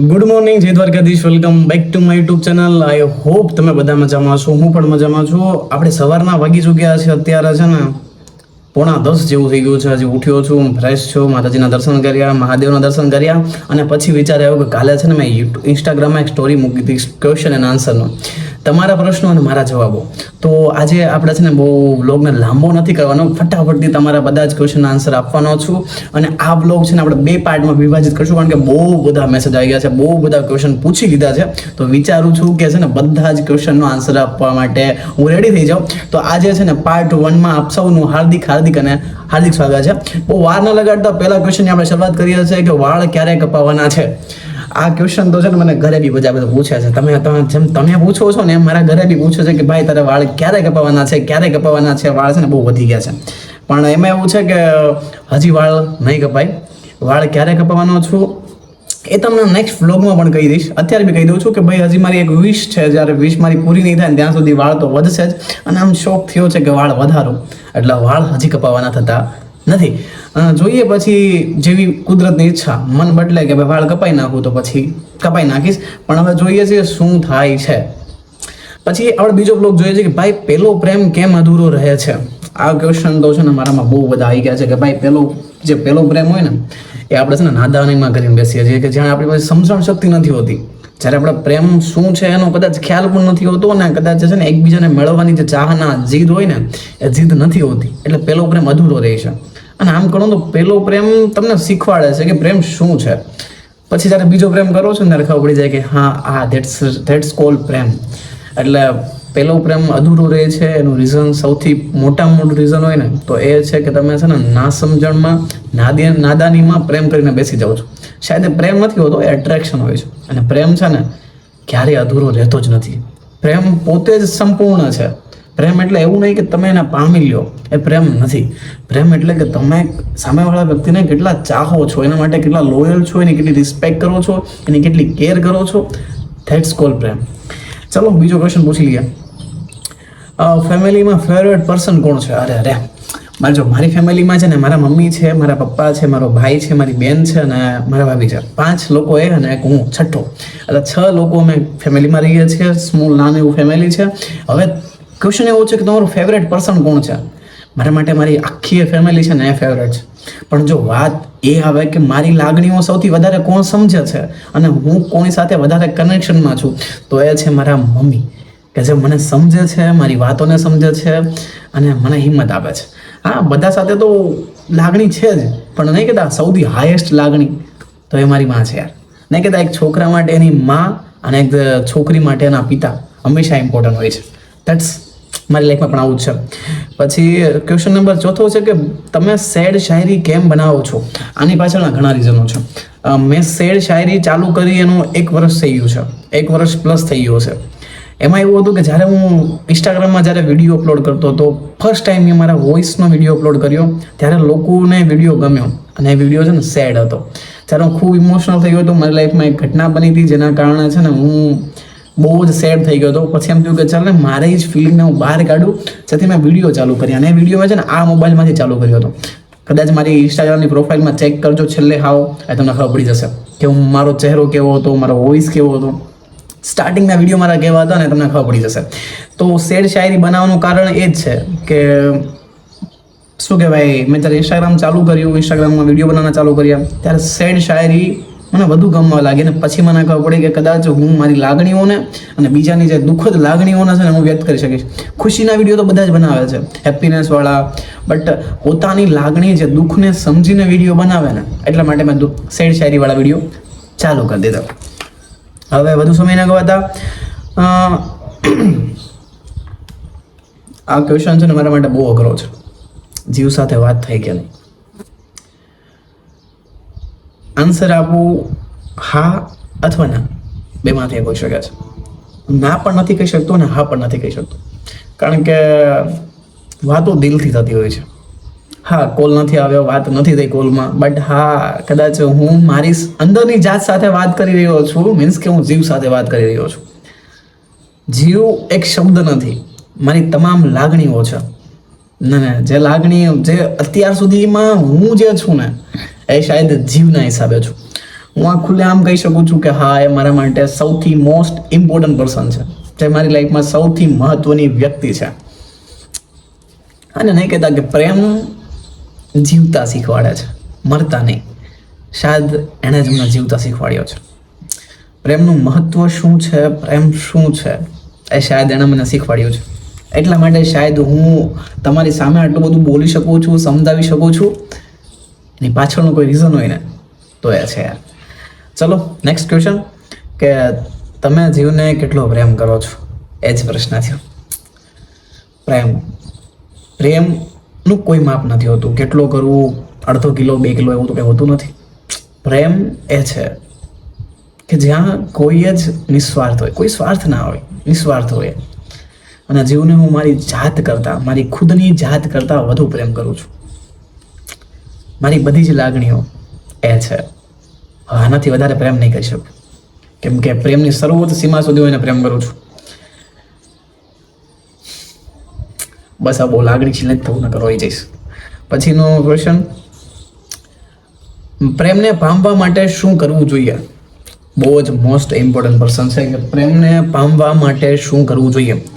Good morning જય Dwarkadhish. Welcome back to my YouTube channel I hope તમે બધા મજામાં છો. હું પણ મજામાં છું. આપણે સવારના વાગી ચૂક્યા છે અત્યારે છે ને, પોણા દસ જેવું થઈ ગયું છે. હજી ઉઠ્યો છું ફ્રેશ છું, માતાજીના દર્શન કર્યા, મહાદેવના દર્શન કર્યા અને પછી વિચાર આવ્યો કે કાલે છે ને મેં ઇન્સ્ટાગ્રામમાં એક સ્ટોરી મૂકી હતી ક્વેશ્ચન એન્ડ આન્સરનો તમારા પ્રશ્નો અને મારા જવાબો. તો આજે આપણે છે ને બહુ બ્લોગને લાંબો નથી કરવાનો, ફટાફટથી તમારા બધા જ ક્વેશ્ચન આન્સર આપવાનો છું. અને આ બ્લોગ છે ને આપણે બે પાર્ટમાં વિભાજિત કરશું, કારણ કે બહુ બધા મેસેજ આવી ગયા છે, બહુ બધા ક્વેશ્ચન પૂછી લીધા છે. તો વિચારું છું કે છે ને બધા જ ક્વેશ્ચનનો આન્સર આપવા માટે હું રેડી થઈ જાઉં. તો આજે છે ને પાર્ટ વનમાં આપ સૌનું હાર્દિક હાર્દિક અને હાર્દિક સ્વાગત છે. બહુ વાર ન લગાડતા પહેલા ક્વેશ્ચનની આપણે શરૂઆત કરીએ છીએ કે વાળ ક્યારે કપાવવાના છે? આ ક્વેશ્ચન તો છે ને મને ઘરે બી બધા બધા પૂછે છે. તમે તમે જેમ તમે પૂછો છો ને એમ મારા ઘરે બી પૂછે છે કે ભાઈ તારે વાળ ક્યારે કપાવવાના છે, ક્યારે કપાવવાના છે? વાળ છે ને બહુ વધી ગયા છે. પણ એમાં એવું છે કે હજી વાળ નહીં કપાય. વાળ ક્યારે કપાવવાનો છું? એ તમને નેક્સ્ટ વ્લોગમાં પણ કહી દઈશ. અત્યારે બી કહી દઉં છું કે ભાઈ હજી મારી એક વિશ છે. જ્યારે વિશ મારી પૂરી નહીં થાય ત્યાં સુધી વાળ તો વધશે જ. અને આમ શોખ થયો છે કે વાળ વધારો. એટલે વાળ હજી કપાવવાના થતા નથી. જોઈએ પછી જેવી કુદરતની ઈચ્છા, મન બદલે કે ભાઈ વાળ કપાઈ નાખું તો પછી કપાઈ નાખીશ. પણ હવે જોઈએ છે શું થાય છે. પછી આપણે બીજો બ્લોગ જોઈએ છે કે ભાઈ પેલો પ્રેમ કેમ અધૂરો રહે છે. આ ક્વેશ્ચન તો છે ને મારામાં બહુ બધા આવી ગયા છે કે ભાઈ પેલો, જે પેલો પ્રેમ હોય ને, એ આપણે છે ને નાદાનીમાં કરીને બેસીએ છીએ કે જ્યાં આપણી પાસે સમજણ શક્તિ નથી હોતી. જ્યારે આપણે પ્રેમ શું છે એનો કદાચ ખ્યાલ પણ નથી હોતો અને કદાચ છે ને એકબીજાને મેળવવાની જે ચાહના, જીદ હોય ને, એ જીદ નથી હોતી. એટલે પેલો પ્રેમ અધૂરો રહે છે. અને આમ કરો તો પહેલો પ્રેમ તમને શીખવાડે છે કે પ્રેમ શું છે? પછી જ્યારે બીજો પ્રેમ કરો છો ને ત્યારે ખબર પડી જાય કે હા, આ ધેટ્સ ધેટ્સ કોલ પ્રેમ. એટલે પહેલો પ્રેમ અધૂરો રહે છે, એનું રીઝન સૌથી મોટામાં મોટું રીઝન હોય ને, તો એ છે કે તમે છે ને ના સમજણમાં, નાદી, નાદાનીમાં પ્રેમ કરીને બેસી જાઓ છો. શાયદ પ્રેમ નથી હોતો, એ એટ્રેક્શન હોય છે. અને પ્રેમ છે ને ક્યારેય અધૂરો રહેતો જ નથી. પ્રેમ પોતે જ સંપૂર્ણ છે. પ્રેમ એટલે એવું નહીં કે તમે એને પામી લ્યો. એ પ્રેમ નથી. પ્રેમ એટલે કે તમે સામેવાળા વ્યક્તિને કેટલા ચાહો છો, એના માટે કેટલા લોયલ છો, એની કેટલી રિસ્પેક્ટ કરો છો, એની કેટલી કેર કરો છો. ધેટ્સ કોલ પ્રેમ. ચલો, બીજો ક્વેશ્ચન પૂછી લઈએ. ફેમિલીમાં ફેવરેટ પર્સન કોણ છે? અરે અરે. મારે જો, મારી ફેમિલીમાં છે ને મારા મમ્મી છે, મારા પપ્પા છે, મારો ભાઈ છે, મારી બેન છે અને મારા ભાભી છે. પાંચ લોકો એ અને એક હું, છઠ્ઠો. એટલે છ લોકો અમે ફેમિલીમાં રહીએ છીએ સ્મૂલ નાનું એવું ફેમિલી છે. હવે ક્વેશ્ચન એવો છે કે તમારું ફેવરેટ પર્સન કોણ છે? મારા માટે મારી આખી ફેમિલી છે ને એ ફેવરેટ છે. પણ જો વાત એ આવે કે મારી લાગણીઓ સૌથી વધારે કોણ સમજે છે અને હું કોની સાથે વધારે કનેક્શનમાં છું, તો એ છે મારા મમ્મી, કે જે મને સમજે છે, મારી વાતોને સમજે છે અને મને હિંમત આપે છે. હા, બધા સાથે તો લાગણી છે જ, પણ નહીં કહેતા સૌથી હાઈએસ્ટ લાગણી તો એ મારી માં છે યાર. નહીં કહેતા એક છોકરા માટે એની માં અને એક છોકરી માટે એના પિતા હંમેશા ઇમ્પોર્ટન્ટ હોય છે. દેટ્સ મારી લાઈફમાં પણ આવું છે. પછી ક્વેશ્ચન નંબર ચોથો છે કે તમે સેડ શાયરી કેમ બનાવો છો? આની પાછળના ઘણા રીઝનો છે. મેં સેડ શાયરી ચાલુ કરી એનું એક વર્ષ થઈ ગયું છે. એક વર્ષ પ્લસ થઈ ગયું છે. એમાં એવું હતું કે જ્યારે હું ઇન્સ્ટાગ્રામમાં જ્યારે વીડિયો અપલોડ કરતો હતો ફર્સ્ટ ટાઈમ મેં મારા વોઇસનો વીડિયો અપલોડ કર્યો, ત્યારે લોકોને વીડિયો ગમ્યો. અને એ વીડિયો છે ને સેડ હતો. ત્યારે હું ખૂબ ઇમોશનલ થઈ ગયો હતો મારી લાઈફમાં એક ઘટના બની હતી જેના કારણે છે ને હું બહુ જ સેડ થઈ ગયો હતો. પછી એમ થયું કે ચાલ ને મારી જ ફિલિંગને હું બહાર કાઢું. જેથી મેં વીડિયો ચાલુ કરી અને એ વીડિયો છે ને આ મોબાઈલમાંથી ચાલુ કર્યો હતો. કદાચ મારી ઇન્સ્ટાગ્રામની પ્રોફાઇલમાં ચેક કરજો છેલ્લે હાવ, એ તમને ખબર પડી જશે કે હું મારો ચહેરો કેવો હતો, મારો વોઇસ કેવો હતો. સ્ટાર્ટિંગના વીડિયો મારા કેવા હતા ને તમને ખબર પડી જશે. તો શેર શાયરી બનાવવાનું કારણ એ જ છે કે શું કહેવાય, મેં જ્યારે ઇન્સ્ટાગ્રામ ચાલુ કર્યું ઇન્સ્ટાગ્રામમાં વીડિયો બનાવવાના ચાલુ કર્યા, ત્યારે સેડ શાયરી મને વધુ ગમવા લાગે અને પછી મને ખબર પડે કે કદાચ હું મારી લાગણીઓને અને બીજાની જે દુઃખદ લાગણીઓને છે ને હું વ્યક્ત કરી શકીશ. ખુશીના વીડિયો તો બધા જ બનાવે છે. હેપીનેસવાળા બટ પોતાની લાગણી જે દુઃખને સમજીને વીડિયો બનાવે ને, એટલા માટે મેં સેડ શાયરીવાળા વીડિયો ચાલુ કરી દીધા. હવે વધુ સમય ના ગવાતા આ ક્વેશ્ચન છે ને મારા માટે બહુ અઘરો છે. જીવ સાથે વાત થઈ કે નહીં? આન્સર આપવું હા અથવા ના? બેમાંથી હોઈ શકે છે. ના પણ નથી કહી શકતો અને હા પણ નથી કહી શકતો. કારણ કે વાતો દિલથી થતી હોય છે. હા, કોલ નથી આવ્યો, વાત નથી થઈ કોલમાં બટ હા, કદાચ હું મારી અંદરની જાત સાથે વાત કરી રહ્યો છું મીન્સ કે હું જીવ સાથે વાત કરી રહ્યો છું. જીવ એક શબ્દ નથી, મારી તમામ લાગણીઓ છે. ના ના, જે લાગણી, જે અત્યાર સુધીમાં હું જે છું ને એ શાયદ જીવના હિસાબે છું. હું આ ખુલ્લે આમ કહી શકું છું કે હા, એ મારા માટે સૌથી મોસ્ટ ઇમ્પોર્ટન્ટ પર્સન છે. જે મારી લાઈફમાં સૌથી મહત્વની વ્યક્તિ છે. અને નહીં કહેતા કે પ્રેમ જીવતા શીખવાડે છે. મરતા નહીં. શાયદ એણે જ મને જીવતા શીખવાડ્યો છે. પ્રેમનું મહત્વ શું છે? પ્રેમ શું છે? એ શાયદ એણે મને શીખવાડ્યું છે. એટલા માટે શાયદ હું તમારી સામે આટલું બધું બોલી શકું છું, સમજાવી શકું છું. એની પાછળનું કોઈ રીઝન હોય ને, તો એ છે યાર. ચલો નેક્સ્ટ ક્વેશ્ચન કે તમે જીવને કેટલો પ્રેમ કરો છો? એ જ પ્રશ્ન થયો. પ્રેમ. પ્રેમનું કોઈ માપ નથી હોતું. કેટલો કરવું, અડધો કિલો, બે કિલો એવું તો કંઈ હોતું નથી. પ્રેમ એ છે કે જ્યાં કોઈ જ નિસ્વાર્થ હોય, કોઈ સ્વાર્થ ના હોય, નિસ્વાર્થ હોય. અને જીવને હું મારી જાત કરતાં, મારી ખુદની જાત કરતાં વધુ પ્રેમ કરું છું. મારી બધી જ લાગણીઓ એ છે. આનાથી વધારે પ્રેમ નહીં કરી શકું. કેમ કે પ્રેમની સર્વોચ્ચ સીમા સુધી હું એને પ્રેમ કરું છું. બસ આ બહુ લાગણીશીલ જ થવું ન કરવાઈ જઈશ. પછીનો ક્વેશ્ચન પ્રેમને પામવા માટે શું કરવું જોઈએ? બહુ જ મોસ્ટ ઇમ્પોર્ટન્ટ પર્સન છે કે પ્રેમને પામવા માટે શું કરવું જોઈએ?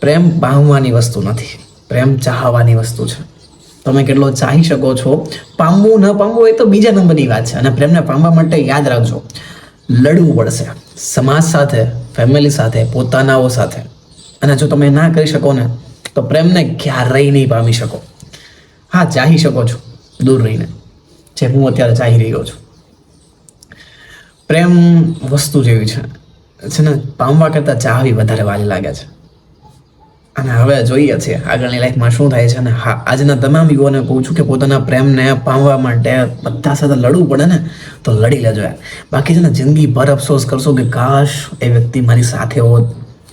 પ્રેમ પામવાની વસ્તુ નથી. પ્રેમ ચાહવાની વસ્તુ છે. તમે કેટલો ચાહી શકો છો? પામવું ન પામવું એ તો બીજા નંબરની વાત છે. અને પ્રેમને પામવા માટે યાદ રાખજો. લડવું પડશે. સમાજ સાથે ફેમિલી સાથે, પોતાનાઓ સાથે. અને જો તમે ના કરી શકો ને, તો પ્રેમને ક્યારેય નહીં પામી શકો. હા, ચાહી શકો છો. દૂર રહીને. જે હું અત્યારે ચાહી રહ્યો છું. પ્રેમ વસ્તુ જેવી છે. છે ને પામવા કરતાં ચાહવી વધારે વાલી લાગે છે. અને હવે જોઈએ છીએ આગળની લાઈફમાં શું થાય છે અને હા, આજના તમામ યુવાને કહું છું કે પોતાના પ્રેમને પામવા માટે બધા સાથે લડવું પડે ને તો લડી લેજો બાકી છે ને જિંદગીભર અફસોસ કરશો કે કાશ એ વ્યક્તિ મારી સાથે હોત,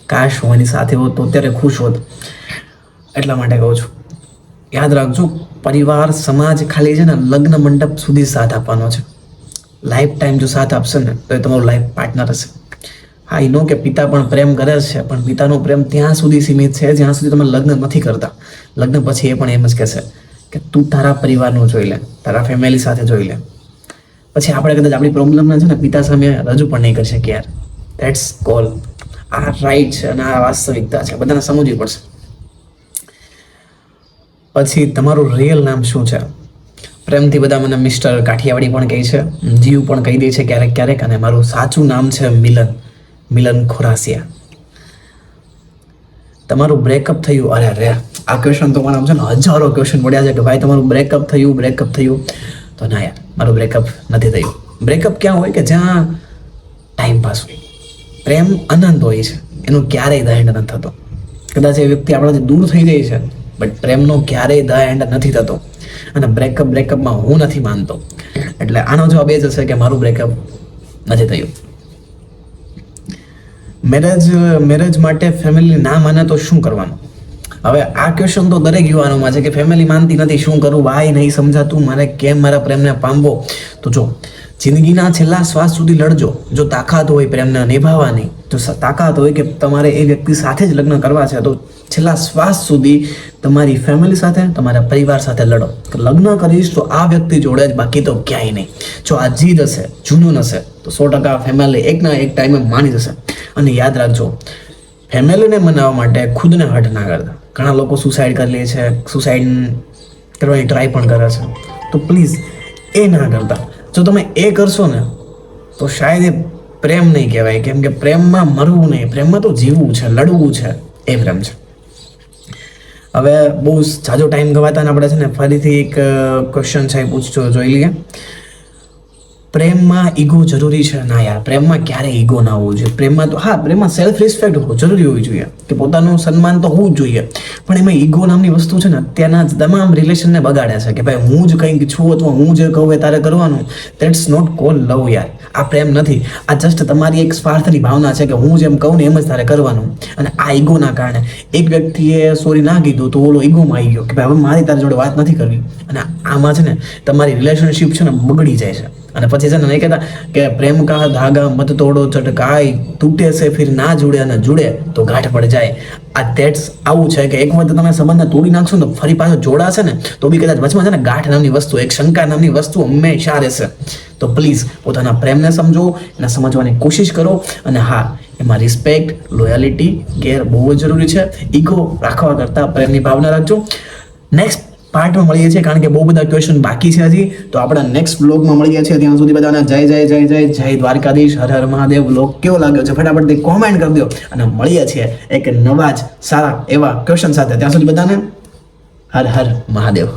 કાશ હું એની સાથે હોત તો અત્યારે ખુશ હોત. એટલા માટે કહું છું. યાદ રાખજો, પરિવાર, સમાજ ખાલી છે ને લગ્ન મંડપ સુધી સાથ આપવાનો છે. લાઈફ ટાઈમ જો સાથ આપશે ને, તો એ તમારો લાઈફ પાર્ટનર હશે. હા નો કે પિતા પણ પ્રેમ કરે છે, પણ પિતાનો પ્રેમ ત્યાં સુધી સીમિત છે, જ્યાં સુધી તમે લગ્ન નથી કરતા. લગ્ન પછી એ પણ એમ જ કહેશે કે તું તારા પરિવારનું જોઈ લે, તારા ફેમિલી સાથે જોઈ લે. પછી આપણે કદાચ આપણી પ્રોબ્લેમને છે ને, પિતા સામે રજૂ પણ નહીં કરી શકીએ યાર. ધેટ્સ કોલ આ રાઈટ છે અને આ વાસ્તવિકતા છે, બધાને સમજવી પડશે. પછી તમારું રિયલ નામ શું છે? પ્રેમથી બધા મને મિસ્ટર કાઠિયાવાડી પણ કહે છે, જીવ પણ કહી દે છે ક્યારેક ક્યારેક, અને મારું સાચું નામ છે મિલન. મિલન ખોરાસિયા. તમારું બ્રેકઅપ થયું. અરે રે આ ક્વેશ્ચન તો મારા છે ને હજારો ક્વેશ્ચન મળ્યા છે કે ભાઈ તમારું બ્રેકઅપ થયું બ્રેકઅપ થયું. તો ના યાર, મારું બ્રેકઅપ નથી થયું. બ્રેકઅપ ક્યાં હોય કે જ્યાં ટાઈમ પાસ હોય. પ્રેમ અનંત હોય છે. એનો ક્યારેય ધ એન્ડ નથી થતો. કદાચ એ વ્યક્તિ આપણાથી દૂર થઈ જાય છે બટ પ્રેમનો ક્યારેય ધ એન્ડ નથી થતો. અને બ્રેકઅપ બ્રેકઅપમાં હું નથી માનતો. એટલે આનો જવાબ એ જ હશે કે મારું બ્રેકઅપ નથી થયું. મેરેજ મેરેજ માટે ફેમિલી ના માને તો શું કરવાનું? હવે આ ક્વેશ્ચન તો દરેક યુવાનોમાં છે કે ફેમિલી માનતી નથી, શું કરું ભાઈ નહીં સમજાતું, મારે કેમ મારા પ્રેમને પામવો? તો જો, જિંદગીના છેલ્લા શ્વાસ સુધી લડજો. જો તાકાત હોય પ્રેમને નિભાવવાની, જો તાકાત હોય કે તમારે એ વ્યક્તિ સાથે જ લગ્ન કરવા છે, તો છેલ્લા શ્વાસ સુધી તમારી ફેમિલી સાથે, તમારા પરિવાર સાથે લડો. લગ્ન કરીશ તો આ વ્યક્તિ જોડે જ બાકી તો ક્યાંય નહીં. જો આ જીદ હશે, જૂનું હશે, તો સો ટકા ફેમિલી એકના એક ટાઈમે માની જશે. અને યાદ રાખજો, ફેમિલીને મનાવવા માટે ખુદને હટ ના કરતા ઘણા લોકો સુસાઇડ કરી લે છે સુસાઇડ કરવાની ટ્રાય પણ કરે છે. તો પ્લીઝ એ ના કરતા. જો તમે એ કરશો ને, તો શાયદ એ પ્રેમ નહીં કહેવાય. કેમ કે પ્રેમમાં મરવું નહીં, પ્રેમમાં તો જીવવું છે, લડવું છે, એ પ્રેમ છે. હવે બહુ જાજો ટાઈમ ગવાતા આપણે છે ને. ફરીથી એક ક્વેશ્ચન છે પૂછજો, જોઈ લઈએ. પ્રેમમાં ઈગો જરૂરી છે. ના યાર, પ્રેમમાં ક્યારે ઈગો ના હોવું જોઈએ. પ્રેમમાં તો, હા, પ્રેમમાં સેલ્ફ રિસ્પેક્ટ જરૂરી હોવી જોઈએ. કે પોતાનું સન્માન તો હોવું જ જોઈએ. પણ એમાં ઈગો નામની વસ્તુ છે ને, અત્યારના જ તમામ રિલેશનને બગાડે છે કે ભાઈ, હું જ કંઈક છું અથવા હું જે કહું એ તારે કરવાનું. દેટ્સ નોટ કોલ લવ યાર. આ પ્રેમ નથી. આ જસ્ટ તમારી એક સ્વાર્થની ભાવના છે કે હું જેમ કહું ને એમ જ તારે કરવાનું. અને આ ઈગોના કારણે એક વ્યક્તિએ સોરી ના કીધું તો ઓલો ઈગોમાં આવી ગયો કે ભાઈ, હવે મારી તારી જોડે વાત નથી કરવી. અને આમાં છે ને, તમારી રિલેશનશિપ છે ને બગડી જાય છે. અને પછી છે ને નહીં કહેતા કે પ્રેમ કા ધાગા મત તોડો, ચટકાય, તૂટે છે, ફિર ના જુડે અને જુડે તો ગાંઠ પડ જાય. આ ધેટ્સ આવું છે કે એક વખત તમે સંબંધને તોડી નાખશો ને ફરી પાછો જોડાશે ને, તો બી કદાચ વચમાં છે ને ગાંઠ નામની વસ્તુ, એક શંકા નામની વસ્તુ હંમેશા રહેશે. તો પ્લીઝ પોતાના પ્રેમને સમજો એને સમજવાની કોશિશ કરો. અને હા, એમાં રિસ્પેક્ટ લોયાલિટી કેર બહુ જ જરૂરી છે. ઈગો રાખવા કરતાં પ્રેમની ભાવના રાખજો. નેક્સ્ટ પાર્ટમાં મળીએ છીએ કારણ કે બહુ બધા ક્વેશ્ચન બાકી છે હજી. તો આપણા નેક્સ્ટ બ્લોગમાં મળીએ છીએ. ત્યાં સુધી બધાને જય જય જય જય જય દ્વારકાધીશ. હર હર મહાદેવ બ્લોગ કેવો લાગ્યો છે? ફટાફટ કોમેન્ટ કરી દો અને મળીએ છીએ એક નવા જ સારા એવા ક્વેશ્ચન સાથે. ત્યાં સુધી બધાને હર હર મહાદેવ.